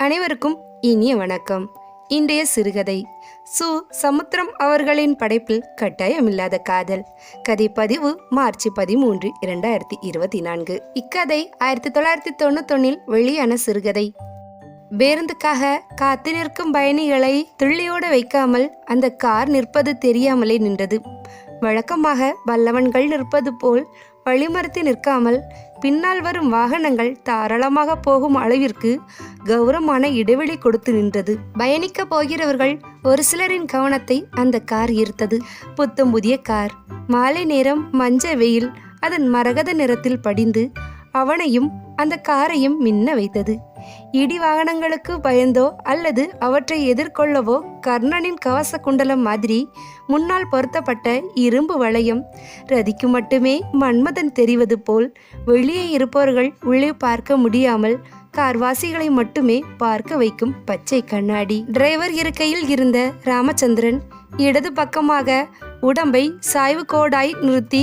அனைவருக்கும் இனிய வணக்கம். இன்றைய சிறுகதை சு. சமுத்திரம் அவர்களின் படைப்பில் கட்டாயமில்லாத காதல். கதை பதிவு மார்ச் பதிமூன்று இரண்டாயிரத்தி இருபத்தி நான்கு. இக்கதை ஆயிரத்தி தொள்ளாயிரத்தி தொண்ணூத்தொன்னில் வெளியான சிறுகதை. பேருந்துக்காக காத்து நிற்கும் பயணிகளை துள்ளியோட வைக்காமல் அந்த கார் நிற்பது தெரியாமலே நின்றது. வழக்கமாக வல்லவன்கள் நிற்பது போல் வழிமறுத்து நிற்காமல் பின்னால் வரும் வாகனங்கள் தாராளமாக போகும் அளவிற்கு கௌரவமான இடைவெளி கொடுத்து நின்றது. பயணிக்க போகிறவர்கள் ஒரு சிலரின் கவனத்தை அந்த கார் ஈர்த்தது. புத்தம் புதிய கார். மாலை நேரம் மஞ்ச வெயில் அதன் மரகத நிறத்தில் படிந்து அவனையும் அந்த காரையும் மின்ன வைத்தது. இடி வாகனங்களுக்கு பயந்தோ அல்லது அவற்றை எதிர்கொள்ளவோ கர்ணனின் கவச குண்டலம் மாதிரி முன்னால் பொருத்தப்பட்ட இரும்பு வளையம் ரதிக்கு மட்டுமே மன்மதன் தெரிவது போல் வெளியே இருப்பவர்கள் உள்ளே பார்க்க முடியாமல் கார்வாசிகளை மட்டுமே பார்க்க வைக்கும் பச்சை கண்ணாடி. டிரைவர் இருக்கையில் இருந்த ராமச்சந்திரன் இடது பக்கமாக உடம்பை சாய்வு கோடாய் நிறுத்தி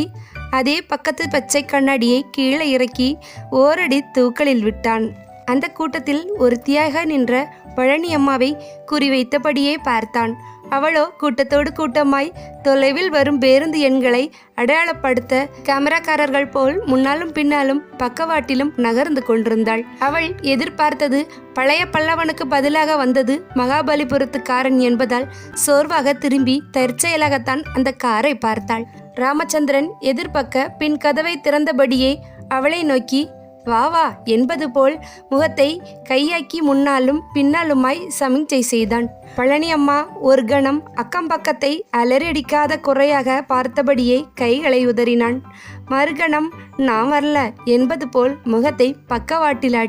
அதே பக்கத்து பச்சை கண்ணாடியை கீழே இறக்கி ஓரடி தூக்கலில் விட்டான். அந்த கூட்டத்தில் ஒரு தியாக நின்ற பழனி அம்மாவை குறிவைத்தபடியே பார்த்தான். அவளோ கூட்டத்தோடு கூட்டமாய் தொலைவில் வரும் பேருந்து எண்களை அடையாளப்படுத்த கேமராக்காரர்கள் போல் முன்னாலும் பின்னாலும் பக்கவாட்டிலும் நகர்ந்து கொண்டிருந்தாள். அவள் எதிர்பார்த்தது பழைய பல்லவனுக்கு பதிலாக வந்தது மகாபலிபுரத்துக்காரன் என்பதால் சோர்வாக திரும்பி தற்செயலாகத்தான் அந்த காரை பார்த்தாள். ராமச்சந்திரன் எதிர்பக்க பின் கதவை திறந்தபடியே அவளை நோக்கி வா வா என்பது போல் முகத்தை கையாக்கி முன்னாலும் பின்னாலுமாய் சமிஞ்சை செய்தான். பழனி அம்மா ஒரு கணம் அக்கம் பக்கத்தை அலறடிக்காத குறையாக பார்த்தபடியே கைகளை உதறினான். மறுகணம் நான் வரல என்பது போல் முகத்தை பக்கவாட்டில்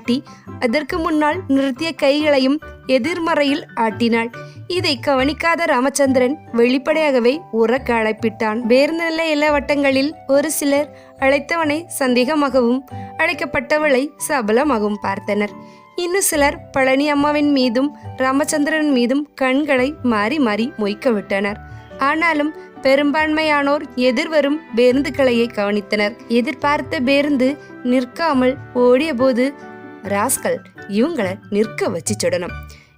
அதற்கு முன்னால் நிறுத்திய கைகளையும் எதிர்மறையில் ஆட்டினாள். இதை கவனிக்காத ராமச்சந்திரன் வெளிப்படையாகவே உறக்க அழைப்பிட்டான். வேறு நிலைய இளவட்டங்களில் ஒரு சிலர் அழைத்தவனை சந்தேகமாகவும் அழைக்கப்பட்டவளை சபலமாகவும் பார்த்தனர். இன்னும் சிலர் பழனி அம்மாவின் மீதும் ராமச்சந்திரன் மீதும் கண்களை மாறி மாறி மொய்க்க விட்டனர். ஆனாலும் பெரும்பான்மையானோர் எதிர்வரும் பேருந்துகளையே கவனித்தனர். எதிர்பார்த்த பேருந்து நிற்காமல் ஓடிய போது ராஸ்கல் இவங்களை நிற்க வச்சு சுடணும்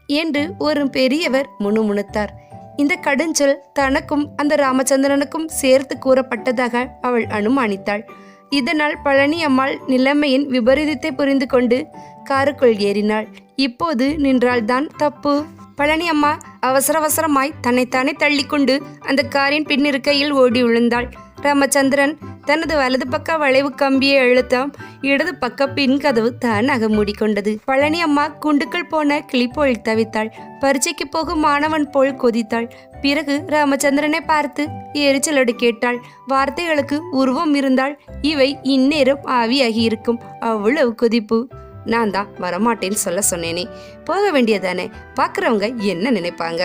என்று ஒரு பெரியவர் முணுமுணுத்தார். இந்த கடுஞ்சொல் தனக்கும் அந்த ராமச்சந்திரனுக்கும் சேர்த்து கூறப்பட்டதாக அவள் அனுமானித்தாள். இதனால் பழனி அம்மாள் நிலைமையின் விபரீதத்தை புரிந்து கொண்டு காருக்குள் ஏறினாள். இப்போது நின்றால்தான் தப்பு. பழனி அம்மா அவசர அவசரமாய் தன்னைத்தானே தள்ளிக்கொண்டு அந்த காரின் பின்னிருக்கையில் ஓடி விழுந்தாள். ராமச்சந்திரன் தனது வலது பக்க வளைவு கம்பியை அழுத்தம் இடது பக்க பின் கதவு தானாக மூடிக்கொண்டது. பழனி அம்மா குண்டுக்கள் போன கிளிப்போல் தவித்தாள். பரீட்சைக்கு போகும் மாணவன் போல் கொதித்தாள். பிறகு ராமச்சந்திரனை பார்த்து எரிச்சலோடு கேட்டாள். வார்த்தைகளுக்கு உருவம் இருந்தால் இவை இந்நேரம் ஆவியாகி இருக்கும். அவ்வளவு கொதிப்பு. நான் தான் வரமாட்டேன்னு சொல்ல சொன்னேனே. போக வேண்டியதானே பார்க்குறவங்க என்ன நினைப்பாங்க?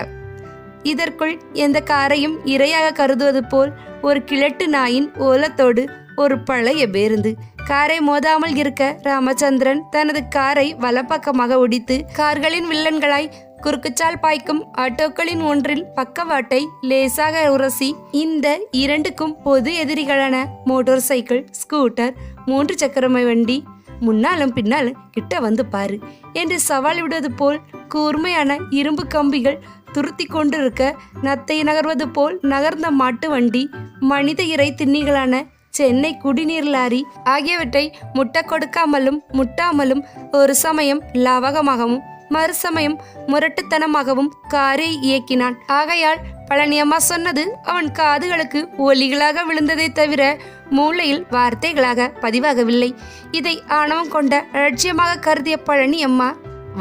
இதற்குள் எந்த காரையும் இரையாக கருதுவது போல் ஒரு கிழட்டு நாயின் ஓலத்தோடு ஒரு பழைய பேருந்து. காரை மோதாமல் இருக்க ராமச்சந்திரன் தனது காரை வலப்பக்கமாக ஒடித்து கார்களின் வில்லன்களாய் குறுக்குச்சால் பாய்க்கும் ஆட்டோக்களின் ஒன்றில் பக்கவாட்டை லேசாக உரசி இந்த இரண்டுக்கும் பொது எதிரிகளான மோட்டார் சைக்கிள் ஸ்கூட்டர் மூன்று சக்கரமை வண்டி முன்னாலும் பின்னாலும் கிட்ட வந்து பாரு என்று சவால் விடுவது போல் கூர்மையான இரும்பு கம்பிகள் துருத்தி கொண்டிருக்க நத்தை நகர்வது போல் நகர்ந்த மாட்டு வண்டி மனித இறை திண்ணிகளான சென்னை குடிநீர் லாரி ஆகியவற்றை முட்டை கொடுக்காமலும் முட்டாமலும் ஒரு சமயம் லாவகமாகவும் மறுசமயம் முரட்டுத்தனமாகவும் காரை இயக்கினான். ஆகையால் பழனியம்மா சொன்னது அவன் காதுகளுக்கு ஒலிகளாக விழுந்ததை தவிர மூளையில் வார்த்தைகளாக பதிவாகவில்லை. இதை ஆணவம் கொண்ட அலட்சியமாக கருதிய பழனியம்மா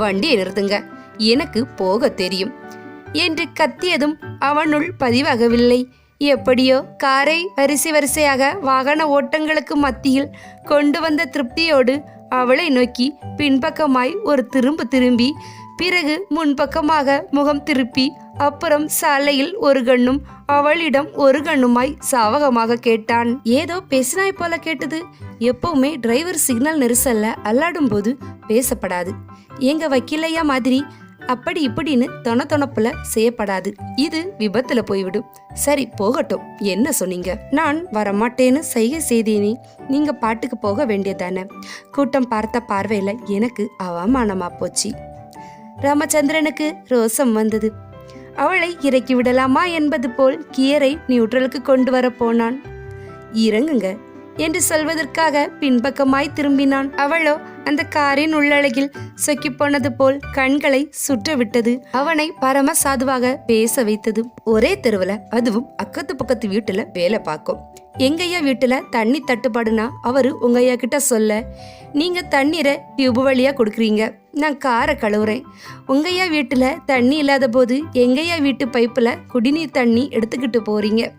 வண்டியை நிறுத்துங்க எனக்கு போக தெரியும். என்று கத்தியதும் அவனுள் பதிவாகவில்லை. எப்படியோ காரை வரிசை வரிசையாக வாகன ஓட்டங்களுக்கு மத்தியில் கொண்டு வந்த திருப்தியோடு அவளை நோக்கி பின்பக்கமாய் ஒரு திரும்பு திரும்பி பிறகு முன்பக்கமாக முகம் திருப்பி அப்புறம் சாலையில் ஒரு கண்ணும் அவளிடம் ஒரு கண்ணுமாய் சாவகமாக கேட்டான். ஏதோ பேசினாய் போல கேட்டது. எப்பவுமே டிரைவர் சிக்னல் நெரிசல்ல அல்லாடும் போது பேசப்படாது. எங்க வக்கீலையா மாதிரி அப்படி இப்படின்னு தொண தொணப்புல செய்யப்படாது. இது விபத்துல போய்விடும். சரி போகட்டும். என்ன சொன்னீங்க? நான் வரமாட்டேன்னு செய்ய செய்தேனே. நீங்க பாட்டுக்கு போக வேண்டியதானே? கூட்டம் பார்த்த பார்வையில எனக்கு அவமானமா போச்சு. ராமச்சந்திரனுக்கு ரோசம் வந்தது. அவளை இறக்கி விடலாமா என்பது போல் கியரை நியூட்ரலுக்கு கொண்டு வர போனான். இறங்குங்க என்று சொல்வதற்காக பின்பக்கமாய் திரும்பினான். அவளோ அந்த காரின் உள்ளழகில் சொக்கி போனது போல் கண்களை சுற்றவிட்டது. அவனை பரம சாதுவாக பேச வைத்தது. ஒரே தெருவுல அதுவும் அக்கத்து பக்கத்து வீட்டுல வேலை பார்க்கும். எங்கய்யா வீட்டில் தண்ணி தட்டுப்பாடுனா அவர் உங்க ஐயா கிட்ட சொல்ல. நீங்கள் தண்ணீரை டியூப் வழியாக கொடுக்குறீங்க. நான் காரை கழுவுறேன். உங்கய்யா வீட்டில் தண்ணி இல்லாத போது எங்கையா வீட்டு பைப்பில் குடிநீர் தண்ணி எடுத்துக்கிட்டு போகிறீங்க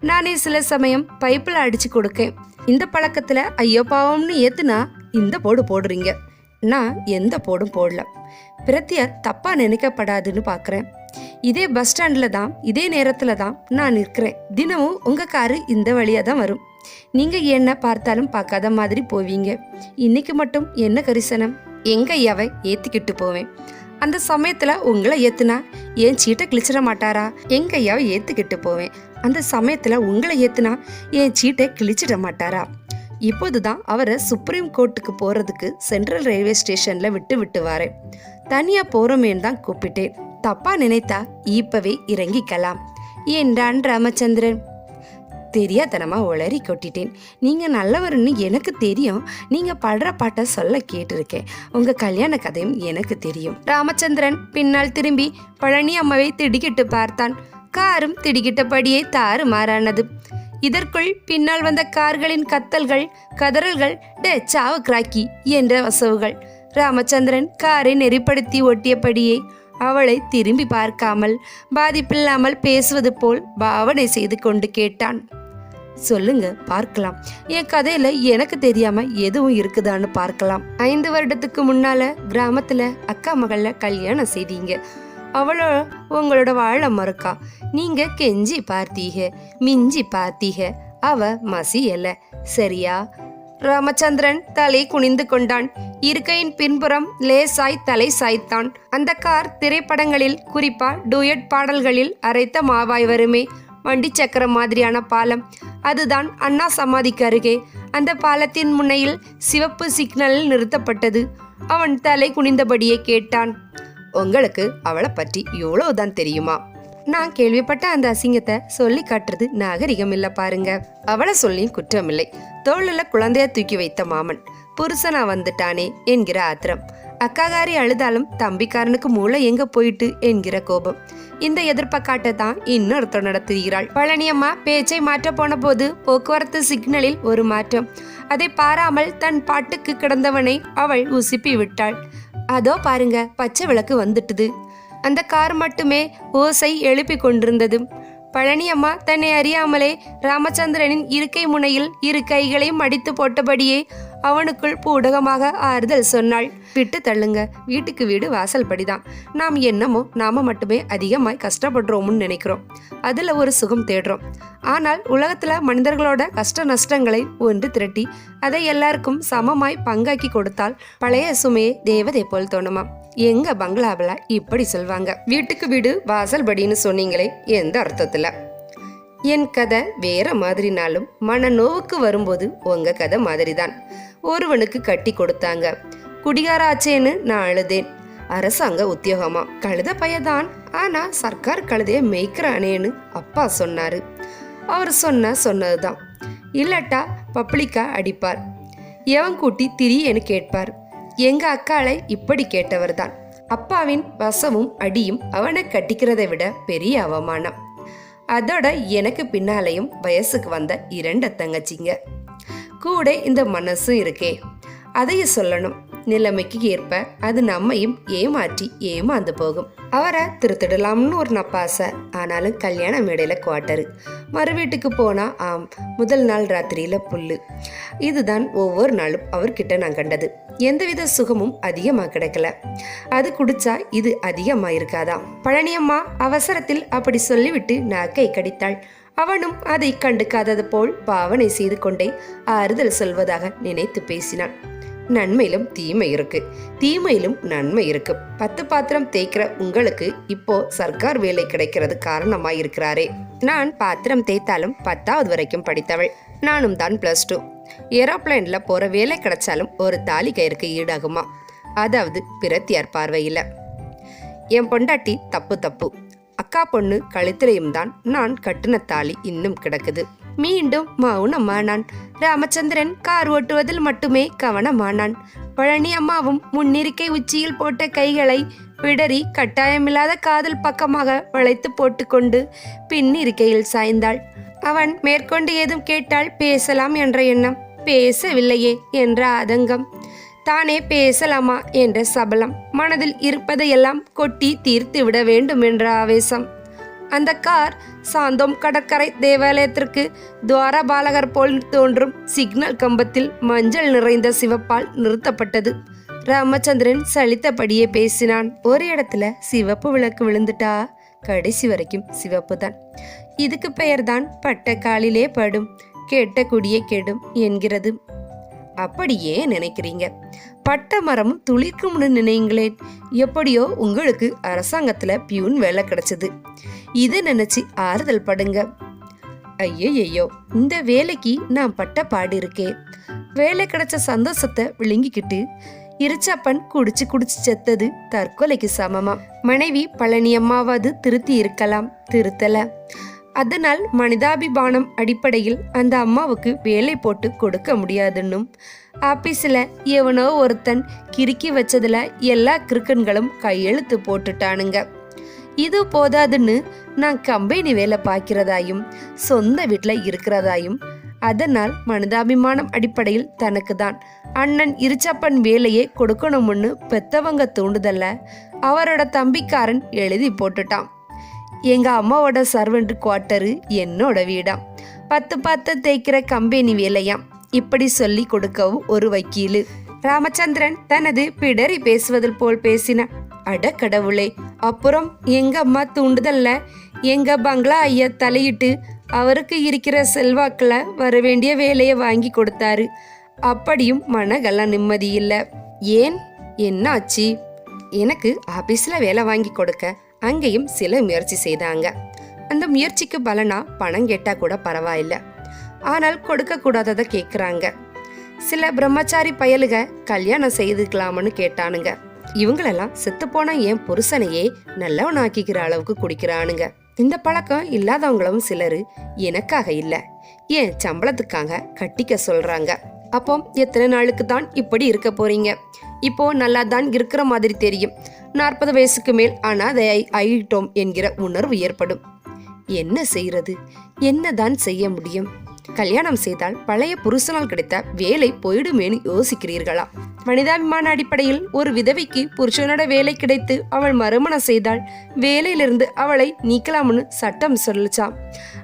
நானே சில சமயம் பைப்பில் அடித்து கொடுக்கேன். இந்த பழக்கத்தில் ஐயோ பாவம்னு ஏத்துனா இந்த போடு போடுறீங்க. நான் எந்த போடும் போடல. பிரத்தியா தப்பாக நினைக்கப்படாதுன்னு பார்க்குறேன் இதே பஸ் ஸ்டாண்டில் தான் இதே நேரத்தில் தான் நான் நிற்கிறேன். தினமும் உங்கள் காரு இந்த வழியாக தான் வரும். நீங்கள் என்ன பார்த்தாலும் பார்க்காத மாதிரி போவீங்க. இன்னைக்கு மட்டும் என்ன கரிசனம்? எங்க ஐயாவை ஏற்றிக்கிட்டு போவேன். அந்த சமயத்தில் உங்களை ஏற்றுனா என் சீட்டை கிழிச்சிட மாட்டாரா? எங்க ஐயாவை ஏற்றுக்கிட்டு போவேன். அந்த சமயத்தில் உங்களை ஏற்றுனா என் சீட்டை கிழிச்சிட மாட்டாரா? இப்போது தான் அவரை சுப்ரீம் கோர்ட்டுக்கு போகிறதுக்கு சென்ட்ரல் ரயில்வே ஸ்டேஷனில் விட்டு விட்டு வரேன். தனியாக போகிறோமேன்னு தான் கூப்பிட்டேன். தப்பா நினைத்தா இப்பவே இறங்கிக்கலாம் என்றான் ராமச்சந்திரன். தெரியாதனமா உளறி கொட்டிட்டேன். நீங்க நல்லவர்னு எனக்கு தெரியும். நீங்க படுற பாட்டை சொல்ல கேட்டிருக்கேன். உங்க கல்யாண கதையும் எனக்கு தெரியும். ராமச்சந்திரன் பின்னால் திரும்பி பழனி அம்மாவை திடுக்கிட்டு பார்த்தான். காரும் திடுக்கிட்டபடியே தாறுமாறானது இதற்குள் பின்னால் வந்த கார்களின் கத்தல்கள் கதறல்கள் டே சாவு கிராக்கி என்ற வசவுகள். ராமச்சந்திரன் காரை நெறிப்படுத்தி ஒட்டியபடியே அவளை திரும்பி பார்க்காமல் பாதிப்பில்லாமல் பேசுவது போல் பாவனை செய்து கொண்டு கேட்டான். சொல்லுங்க பார்க்கலாம். என் கதையில எனக்கு தெரியாம எதுவும் இருக்குதான்னு பார்க்கலாம். ஐந்து வருடத்துக்கு முன்னால கிராமத்துல அக்கா மகள கல்யாணம் செய்தீங்க. அவளோ உங்களோட வாழ மறுக்கா. நீங்க கெஞ்சி பார்த்தீங்க மிஞ்சி பார்த்தீங்க. அவ மசியல. சரியா? ராமச்சந்திரன் தலை குனிந்து கொண்டான். இருக்கையின் பின்புறம் லேசாய் தலை சாய்த்தான். அந்த கார் திரைப்படங்களில் குறிப்பா டூயட் பாடல்களில் அரைத்த மாவாய் வருமே வண்டி சக்கரம் மாதிரியான பாலம். அதுதான் அண்ணா சமாதிக்கு அருகே. அந்த பாலத்தின் முனையில் சிவப்பு சிக்னலில் நிறுத்தப்பட்டது. அவன் தலை குனிந்தபடியே கேட்டான். உங்களுக்கு அவளை பற்றி இவ்வளவுதான் தெரியுமா? நான் கேள்விப்பட்ட அந்த அசிங்கத்தை சொல்லி காட்டுறது நாகரிகம் இல்லை பாருங்க. அவளை சொல்லியும் குற்றமில்லை. தோளில் குழந்தைய தூக்கி வைத்த மாமன். புருஷனா வந்துட்டானே என்கிற ஆத்திரம். அக்காகாரி அழுதாலும் தம்பிக்காரனுக்கு மூளை எங்க போயிட்டு என்கிற கோபம். இந்த எதிர்ப்பக்காட்டை தான் இன்னொருத்தர் நடத்துகிறாள். பழனியம்மா பேச்சை மாற்ற போன போது போக்குவரத்து சிக்னலில் ஒரு மாற்றம். அதை பாராமல் தன் பாட்டுக்கு கிடந்தவனை அவள் உசுப்பி விட்டாள். அதோ பாருங்க பச்சை விளக்கு வந்துட்டுது. அந்த கார் மட்டுமே ஓசை எழுப்பி கொண்டிருந்தது. பழனியம்மா தன்னை அறியாமலே ராமச்சந்திரனின் இருக்கை முனையில் இரு கைகளையும் அடித்து போட்டபடியே அவனுக்குள் பூடகமாக ஆறுதல் சொன்னாள். விட்டு தள்ளுங்க. வீட்டுக்கு வீடு வாசல் படிதான் நாம் என்னமோ நாம மட்டுமே அதிகமாய் கஷ்டப்படுறோம்னு நினைக்கிறோம். அதுல ஒரு சுகம் தேடுறோம். ஆனால் உலகத்துல மனிதர்களோட கஷ்ட நஷ்டங்களை ஒன்று திரட்டி அதை எல்லாருக்கும் சமமாய் பங்காக்கி கொடுத்தால் பழைய சுமையே தேவதை போல் தோணுமா எங்க பங்களாவில் இப்படி சொல்வாங்க. வீட்டுக்கு வீடு வாசல் படின்னு சொன்னீங்களே எந்த அர்த்தத்துல? என் கதை வேற மாதிரினாலும் மன நோவுக்கு வரும்போது உங்க கதை மாதிரிதான். ஒருவனுக்கு கட்டி கொடுத்தாங்க. குடிகாராச்சேன்னு நான் அழுதேன். அரசாங்க உத்தியோகமா? கழுத பையதான். ஆனா சர்க்கார் கழுதைய மேய்க்கிறானேன்னு அப்பா சொன்னாரு. அவர் சொன்ன சொன்னதுதான். இல்லட்டா பப்ளிக்கா அடிப்பார். எவன் கூட்டி திரியேன்னு கேட்பார். எங்க அக்காளை இப்படி கேட்டவர்தான். அப்பாவின் வசமும் அடியும் அவனை கட்டிக்கிறதை விட பெரிய அவமானம். அதோட எனக்கு பின்னாலையும் வயசுக்கு வந்த இரண்டு தங்கச்சிங்க. கூட இந்த மனசும் இருக்கே. அதையும் சொல்லணும். நிலைமைக்கு ஏற்ப அது நம்மையும் ஏமாற்றி ஏமாந்து போகும். அவரை திருத்திடலாம்னு ஒரு நப்பாசை ஆனாலும் கல்யாண மேடையில் குவாட்டரு. மறு வீட்டுக்கு போனால் ஆம் முதல் நாள் ராத்திரியில் புல்லு. இதுதான் ஒவ்வொரு நாளும் அவர்கிட்ட நான் கண்டது. எந்தவித சுகமும் அதிகமாக கிடைக்கல. அது குடிச்சா இது அதிகமாக இருக்காதா பழனியம்மா அவசரத்தில் அப்படி சொல்லிவிட்டு நாக்கை கடித்தாள். அவனும் அதை கண்டுக்காதது போல் பாவனை செய்து கொண்டே ஆறுதல் சொல்வதாக நினைத்து பேசினான். நன்மையிலும் தீமை இருக்கு. தீமையிலும் நன்மை இருக்கு. பத்து பாத்திரம் தேய்க்கிற உங்களுக்கு இப்போ சர்க்கார் வேலை கிடைக்கிறது காரணமாய் இருக்கிறாரே நான் பாத்திரம் தேய்த்தாலும் பத்தாவது வரைக்கும் படித்தவள். நானும் தான் பிளஸ் டூ ஏரோப்ளைன்ல போற வேலை கிடைச்சாலும் ஒரு தாலி கயிறுக்கு ஈடாகுமா? அதாவது பிரத்தியார் பார்வையில். என் பொண்டாட்டி தப்பு தப்பு. அக்கா பொண்ணு கழுத்திலையும் தான் நான் கட்டின தாலி இன்னும் கிடக்குது. மீண்டும் மௌனமானான். ராமச்சந்திரன் கார் ஓட்டுவதில் மட்டுமே கவனமானான். பழனி அம்மாவும் முன்னிருக்கை உச்சியில் போட்ட கைகளை விடறி கட்டாயமில்லாத காதல் பக்கமாக வளைத்து போட்டுக்கொண்டு பின் இருக்கையில் சாய்ந்தாள். அவன் மேற்கொண்டு ஏதும் கேட்டால் பேசலாம் என்ற எண்ணம். பேசவில்லையே என்ற ஆதங்கம். தானே பேசலாமா? என்ற சபலம். மனதில் இருப்பதையெல்லாம் கொட்டி தீர்த்து விட வேண்டும் என்ற ஆவேசம். அந்த கார் சாந்தோம் கடற்கரை தேவாலயத்திற்கு துவாரபாலகர் போல் தோன்றும் சிக்னல் கம்பத்தில் மஞ்சள் நிறைந்த சிவப்பால் நிறுத்தப்பட்டது. ராமச்சந்திரன் சலித்தபடியே பேசினான். ஒரு இடத்துல சிவப்பு விளக்கு விழுந்துட்டா? கடைசி வரைக்கும் சிவப்பு தான். இதுக்கு பெயர்தான் பட்டக்காலிலே படும். கெட்ட குடியே கெடும் என்கிறது. அப்படியே நினைக்கிறீங்க. பட்ட மரம் துளிர்க்கும்னு நினைங்களேன் எப்படியோ உங்களுக்கு அரசாங்கத்துல பியூன் வேலை கிடைச்சது. இதை நினைச்சு ஆறுதல் படுங்க. ஐயையோ இந்த வேலைக்கு நான் பட்ட பாடு இருக்கே. வேலை கிடைச்ச சந்தோஷத்தை விழுங்கிக்கிட்டு இருச்சப்பன் குடிச்சு குடிச்சு செத்தது தற்கொலைக்கு சமமா. மனைவி பழனியம்மாவாது திருத்தி இருக்கலாம் திருத்தலை. அதனால் மனிதாபிமானம் அடிப்படையில் அந்த அம்மாவுக்கு வேலை போட்டு கொடுக்க முடியாதுன்னும். ஆபீஸில் எவனோ ஒருத்தன் கிறுக்கி வச்சதில் எல்லா கிறுக்கன்களும் கையெழுத்து போட்டுட்டானுங்க. இது போதாதுன்னு நான் கம்பெனி வேலை பார்க்கிறதாயும் சொந்த வீட்டில் இருக்கிறதாயும் அதனால் மனிதாபிமானம் அடிப்படையில் தனக்கு தான் அண்ணன் இருச்சப்பன் வேலையே கொடுக்கணும்னு பெத்தவங்க தூண்டுதல்ல அவரோட தம்பிக்காரன் எழுதி போட்டுட்டான். எங்கள் அம்மாவோட சர்வெண்ட் குவார்ட்டரு என்னோட வீடாம் பத்து பத்து தேய்க்கிற கம்பெனி வேலையாம் இப்படி சொல்லி கொடுக்கவும் ஒரு வக்கீலு. ராமச்சந்திரன் தனது பிடரி பேசுவதில் போல் பேசினான் அட கடவுளே அப்புறம் எங்க அம்மா தூண்டுதல்ல? எங்க பங்களா ஐயா தலையிட்டு அவருக்கு இருக்கிற செல்வாக்கில் வர வேண்டிய வேலையை வாங்கி கொடுத்தாரு. அப்படியும் மனகெல்லாம் நிம்மதி இல்லை. ஏன்? என்ன ஆச்சு எனக்கு ஆபீஸ்ல வேலை வாங்கி கொடுக்க. அங்கேயும் சில முயற்சி செய்தாங்க. அந்த முயற்சிக்கு பலனா பணம் கேட்டா கூட பரவாயில்ல. ஆனால் கொடுக்க கூடாததை கேக்குறாங்க. சில பிரம்மச்சாரி பயலுக கல்யாணம் செய்துக்கலாம்னு கேட்டானுங்க. இவங்களெல்லாம் செத்து போன என் புருஷனையே நல்லவனாக்கிக்கிற அளவுக்கு குடிக்கிறானுங்க. இந்த பழக்கம் இல்லாதவங்களும் சிலர் எனக்காக இல்ல. ஏன் சம்பளத்துக்காக கட்டிக்க சொல்றாங்க. அப்போ எத்தனை நாளுக்கு தான் இப்படி இருக்க போறீங்க? இப்போ நல்லா தான் இருக்கிற மாதிரி தெரியும். நாற்பது வயசுக்கு மேல் அனாதையாய் ஆகிட்டோம் என்கிற உணர்வு ஏற்படும். என்ன செய்யறது என்னதான் செய்ய முடியும்? கல்யாணம் செய்தால் பழைய புருஷனால் கிடைத்த வேலை போயிடுமேனு யோசிக்கிறீர்களா? மனிதாபிமான அடிப்படையில் ஒரு விதவைக்கு புருஷனோட வேலை கிடைத்து அவள் மறுமணம் செய்தால் வேலையிலிருந்து அவளை நீக்கலாம்னு சட்டம் சொல்லிச்சாம்.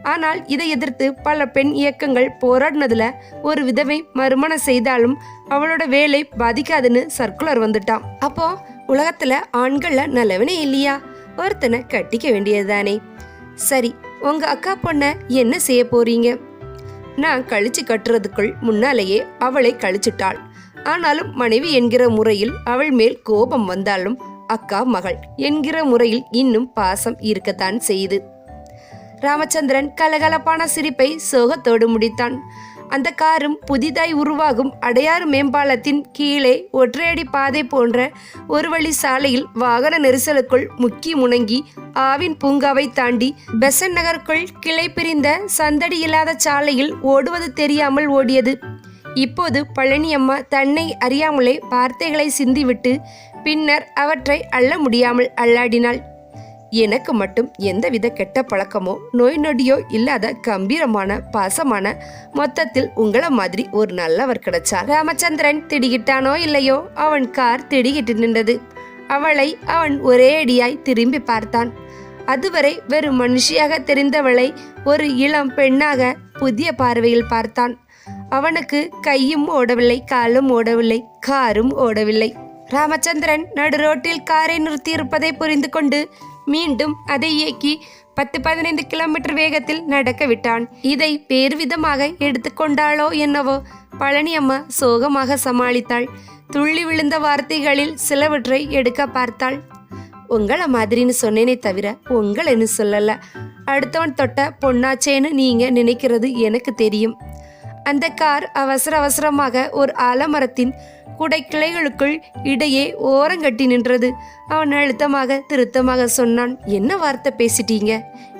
ஆனால் இதை எதிர்த்து பல பெண் இயக்கங்கள் போராடினதுல ஒரு விதவை மறுமணம் செய்தாலும் அவளோட வேலை பாதிக்காதுன்னு சர்க்குலர் வந்துட்டான் அப்போ உலகத்துல ஆண்கள்ல நல்லவனே இல்லையா? ஒருத்தனை கட்டிக்க வேண்டியது தானே சரி உங்க அக்கா பொண்ண என்ன செய்ய போறீங்க? நான் கழிச்சு கட்டுறதுக்குள் முன்னாலேயே அவளை கழிச்சிட்டாள். ஆனாலும் மனைவி என்கிற முறையில் அவள் மேல் கோபம் வந்தாலும் அக்கா மகள் என்கிற முறையில் இன்னும் பாசம் இருக்கத்தான் செய்து ராமச்சந்திரன் கலகலப்பான சிரிப்பை சோகத்தோடு முடித்தான். அந்த காரும் புதிதாய் உருவாகும் அடையாறு மேம்பாலத்தின் கீழே ஒற்றையடி பாதை போன்ற ஒரு வழி சாலையில் வாகன நெரிசலுக்குள் முக்கி முணங்கி ஆவின் பூங்காவை தாண்டி பெசன் நகருக்குள் கிளை பிரிந்த சந்தடி இல்லாத சாலையில் ஓடுவது தெரியாமல் ஓடியது. இப்போது பழனியம்மா தன்னை அறியாமலே வார்த்தைகளை சிந்திவிட்டு பின்னர் அவற்றை அள்ள முடியாமல் அல்லாடினாள். எனக்கு மட்டும் எந்தவித கெட்ட பழக்கமோ நோய் நொடியோ இல்லாத கம்பீரமான பாசமான மொத்தத்தில் உங்களை மாதிரி ஒரு நல்லவர் கிடைச்சார். ராமச்சந்திரன் திடுகிட்டானோ இல்லையோ? அவன் கார் திடுகிட்டு நின்றது. அவளை அவன் ஒரே அடியாய் திரும்பி பார்த்தான். அதுவரை வெறும் மனுஷியாக தெரிந்தவளை ஒரு இளம் பெண்ணாக புதிய பார்வையில் பார்த்தான். அவனுக்கு கையும் ஓடவில்லை காலும் ஓடவில்லை காரும் ஓடவில்லை. ராமச்சந்திரன் நடு ரோட்டில் காரை நிறுத்தியிருப்பதை புரிந்து கொண்டு மீண்டும் அதை இயக்கி பத்து பதினைந்து கிலோமீட்டர் வேகத்தில் நடக்க விட்டான். இதை வேறு விதமாக எடுத்துக்கொண்டாளோ என்னவோ பழனி அம்மா சோகமாக சமாளித்தாள். துள்ளி விழுந்த வார்த்தைகளில் சிலவற்றை எடுக்க பார்த்தாள். உங்களை மாதிரின்னு சொன்னேனே தவிர உங்களைன்னு சொல்லலை. அடுத்தவன் தொட்ட பொன்னாச்சேன்னு நீங்கள் நினைக்கிறது எனக்கு தெரியும். அந்த கார் அவசர அவசரமாக ஒரு ஆலமரத்தின் குடை கிளைகளுக்குள் இடையே ஓரங்கட்டி நின்றது. அவன் அழுத்தமாக திருத்தமாக சொன்னான் என்ன வார்த்தை பேசிட்டீங்க?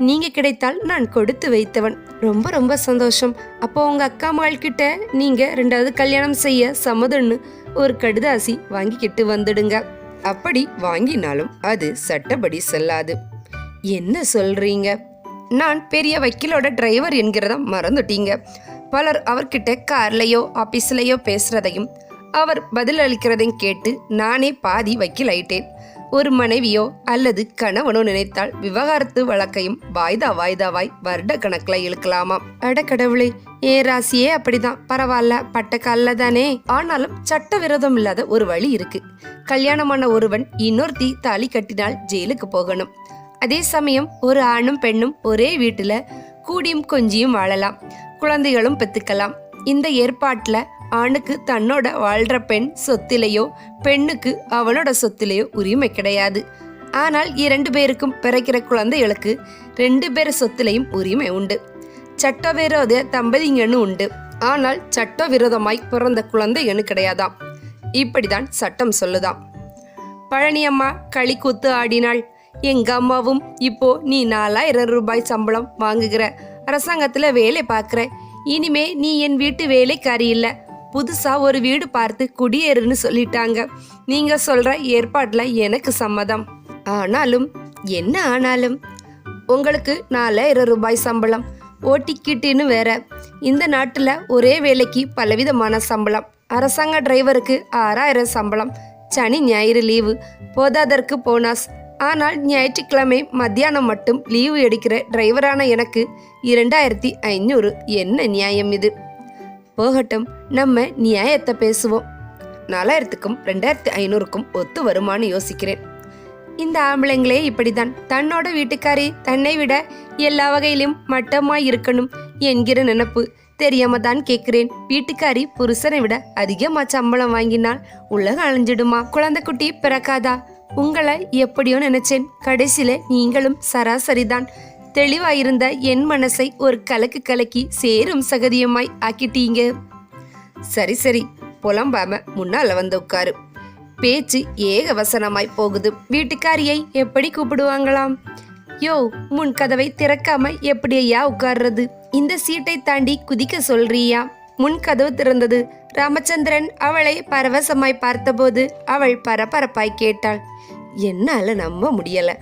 நீங்க கிடைத்தால் நான் கொடுத்து வைத்தவன். ரொம்ப ரொம்ப சந்தோஷம். அப்போ உங்க அக்கா மாள்கிட்ட நீங்க ரெண்டாவது கல்யாணம் செய்ய சம்மதம்னு ஒரு கடுதாசி வாங்கிக்கிட்டு வந்துடுங்க. அப்படி வாங்கினாலும் அது சட்டப்படி செல்லாது. என்ன சொல்றீங்க? நான் பெரிய வக்கீலோட டிரைவர் என்கிறத மறந்துட்டீங்க. பலர் அவர்கிட்ட கார்லையோ ஆபீஸ்லயோ பேசுறதையும் அவர் பதில் அளிக்கிறதையும் கேட்டு நானே பாதி வக்கீல் ஆயிட்டேன் ஒரு மனைவியோ அல்லது கணவனோ நினைத்தால் விவகாரத்து வழக்கையும் வாய்தா வாய்தாவாய் வருட கணக்குல இழுக்கலாமாம். அடக்கடவுளே ஏ ராசியே அப்படிதான். பரவாயில்ல பட்ட தானே. ஆனாலும் சட்ட விரோதம் இல்லாத ஒரு வழி இருக்கு. கல்யாணமான ஒருவன் இன்னொருத்தி தாலி கட்டினால் ஜெயிலுக்கு போகணும். அதே சமயம் ஒரு ஆணும் பெண்ணும் ஒரே வீட்டுல கூடியும் கொஞ்சியும் வாழலாம். குழந்தைகளும் பெற்றுக்கலாம் இந்த ஏற்பாட்டில் ஆணுக்கு தன்னோட வாழ்ற பெண் சொத்திலேயோ பெண்ணுக்கு அவனோட சொத்திலேயோ உரிமை கிடையாது. ஆனால் இரண்டு பேருக்கும் பிறக்கிற குழந்தைகளுக்கு ரெண்டு பேர் சொத்திலையும் உரிமை உண்டு. சட்டவிரோத தம்பதிங்கன்னு உண்டு. ஆனால் சட்டவிரோதமாய் பிறந்த குழந்தைகன்னு கிடையாதாம். இப்படிதான் சட்டம் சொல்லுதாம். பழனியம்மா களி கூத்து ஆடினாள். எங்க அம்மாவும் இப்போ நீ நாலாயிரம் ரூபாய் சம்பளம் வாங்குகிற. அரசாங்கத்துல வேலை பார்க்குற. இனிமே நீ என் வீட்டு வேலைக்காரி இல்ல. புதுசா ஒரு வீடு பார்த்து குடியேறுன்னு சொல்லிட்டாங்க. நீங்க சொல்ற ஏற்பாடுல எனக்கு சம்மதம். ஆனாலும் என்ன ஆனாலும்? உங்களுக்கு நாலாயிரம் ரூபாய் சம்பளம். ஓட்டிக்கிட்டுன்னு வேற. இந்த நாட்டுல ஒரே வேலைக்கு பலவிதமான சம்பளம். அரசாங்க டிரைவருக்கு ஆறாயிரம் சம்பளம். சனி ஞாயிறு லீவு. போதாதற்கு போனாஸ். ஆனால் ஞாயிற்றுக்கிழமை மத்தியானம் மட்டும் லீவு எடுக்கிற டிரைவரான எனக்கு இரண்டாயிரத்தி ஐநூறு. என்ன நியாயம் இது? போகட்டும் நம்ம நியாயத்தை பேசுவோம். நாலாயிரத்துக்கும் ரெண்டாயிரத்தி ஐநூறுக்கும் ஒத்து வருமானு யோசிக்கிறேன். இந்த ஆம்பளைங்களே இப்படிதான் தன்னோட வீட்டுக்காரி தன்னை விட எல்லா வகையிலும் மட்டமாய் இருக்கணும் என்கிற நினப்பு தெரியாம தான் கேட்கிறேன். வீட்டுக்காரி புருஷனை விட அதிகமா சம்பளம் வாங்கினால் உலகம் அழிஞ்சிடுமா? குழந்தை குட்டி பிறக்காதா? உங்களை எப்படியோ நினைச்சேன். கடைசியில நீங்களும் சராசரிதான். தெளிவாயிருந்த என் மனசை ஒரு கலக்கு கலக்கி சேரும் சகதியமாய் ஆக்கிட்டீங்க. சரி சரி புலம்பாம முன்னால வந்து உட்காரு. பேச்சு ஏக வசனமாய் போகுது. வீட்டுக்காரியை எப்படி கூப்பிடுவாங்களாம்? யோ முன் கதவை திறக்காம எப்படியா உட்கார்றது? இந்த சீட்டை தாண்டி குதிக்க சொல்றியா? முன் கதவு திறந்தது. ராமச்சந்திரன் அவளை பரவசமாய் பார்த்தபோது அவள் பரபரப்பாய் கேட்டாள். என்னால நம்ப முடியல.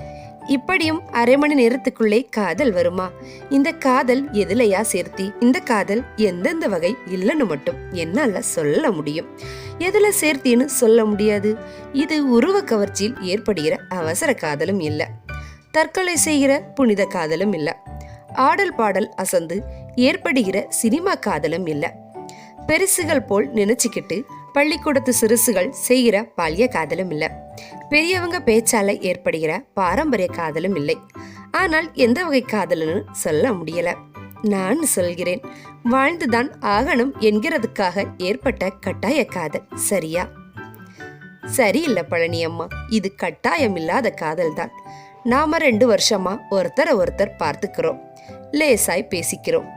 இப்படியும் அரை மணி நேரத்துக்குள்ளே காதல் வருமா? இந்த காதல் எதுலையா சேர்த்தி? இந்த காதல் எந்தெந்த வகை இல்லைன்னு மட்டும் என்னால சொல்ல முடியும். எதுல சேர்த்தின்னு சொல்ல முடியாது. இது உருவ கவர்ச்சியில் ஏற்படுகிற அவசர காதலும் இல்லை. தற்கொலை செய்கிற புனித காதலும் இல்லை. ஆடல் பாடல் அசந்து ஏற்படுகிற சினிமா காதலும் இல்லை. பெருசுகள் போல் நினைச்சுக்கிட்டு பள்ளிக்கூடத்து சிறுசுகள் செய்கிற பால்ய காதலும் இல்லை. பெரியவங்க பேச்சால ஏற்படுகிற பாரம்பரிய காதலும் இல்லை. ஆனால் எந்த வகை காதல்னு சொல்ல முடியல. நான் சொல்கிறேன். வாழ்ந்துதான் ஆகணும் என்கிறதுக்காக ஏற்பட்ட கட்டாய காதல் சரியா? சரியில்லை பழனி அம்மா. இது கட்டாயம் இல்லாத காதல் தான் நாம ரெண்டு வருஷமா ஒருத்தரை ஒருத்தர் பார்த்துக்கிறோம். லேசாய் பேசிக்கிறோம்.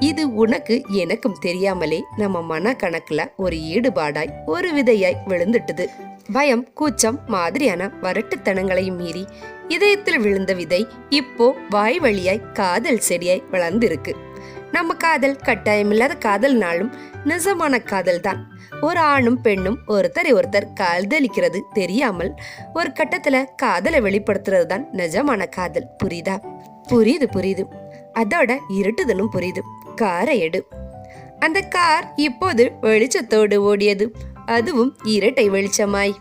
இது உனக்கு எனக்கும் தெரியாமலே நம்ம மன கணக்குல ஒரு ஈடுபாடாய் ஒரு விதையாய் விழுந்துட்டுது. பயம் கூச்சம் மாதிரியான வரட்டுத்தனங்களையும் மீறி இதயத்தில் விழுந்த விதை இப்போ வாய் வழியாய் காதல் செடியாய் வளர்ந்திருக்கு. நம்ம காதல் கட்டாயமில்லாத காதல்னாலும் நிஜமான காதல் தான் ஒரு ஆணும் பெண்ணும் ஒருத்தரை ஒருத்தர் காதலிக்கிறது தெரியாமல் ஒரு கட்டத்துல காதலை வெளிப்படுத்துறது தான் நிஜமான காதல். புரியுதா? புரியுது புரியுது. அதோட இருட்டுதலும் புரியுது. காரை எடு. அந்த கார் இப்போது வெளிச்சத்தோடு ஓடியது. அதுவும் இரட்டை வெளிச்சமாய்.